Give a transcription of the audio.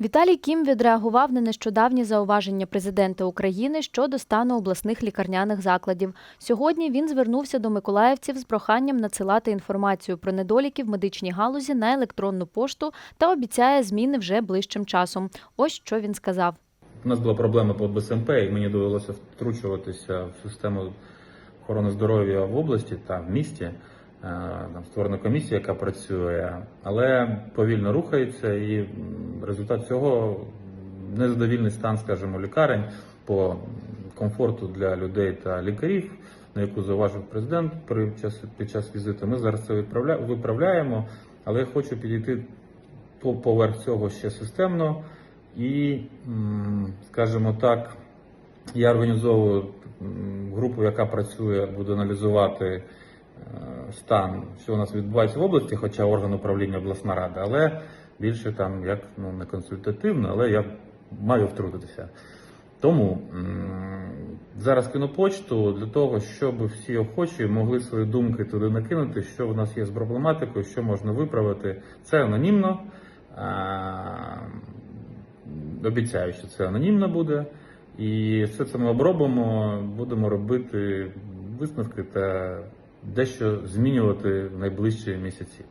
Віталій Кім відреагував на нещодавні зауваження президента України щодо стану обласних лікарняних закладів. Сьогодні він звернувся до миколаївців з проханням надсилати інформацію про недоліки в медичній галузі на електронну пошту та обіцяє зміни вже ближчим часом. Ось що він сказав. У нас була проблема по БСМП, і мені довелося втручуватися в систему охорони здоров'я в області та в місті. Е, Там створена комісія, яка працює, але повільно рухається, і результат цього незадовільний стан, скажімо, лікарень по комфорту для людей та лікарів, на яку зауважив президент при час під час візиту. Ми зараз це виправляємо, але я хочу підійти по- поверх цього ще системно. І, скажімо так, я організовую групу, яка працює, буде аналізувати е, стан, що у нас відбувається в області, хоча орган управління обласна рада, але більше там як ну не консультативно, але я маю втрутитися. Тому зараз кину почту для того, щоб всі охочі могли свої думки туди накинути, що в нас є з проблематикою, що можна виправити. Це анонімно. Обіцяю, що це анонімно буде. І все це ми обробимо, будемо робити висновки та дещо змінювати в найближчі місяці.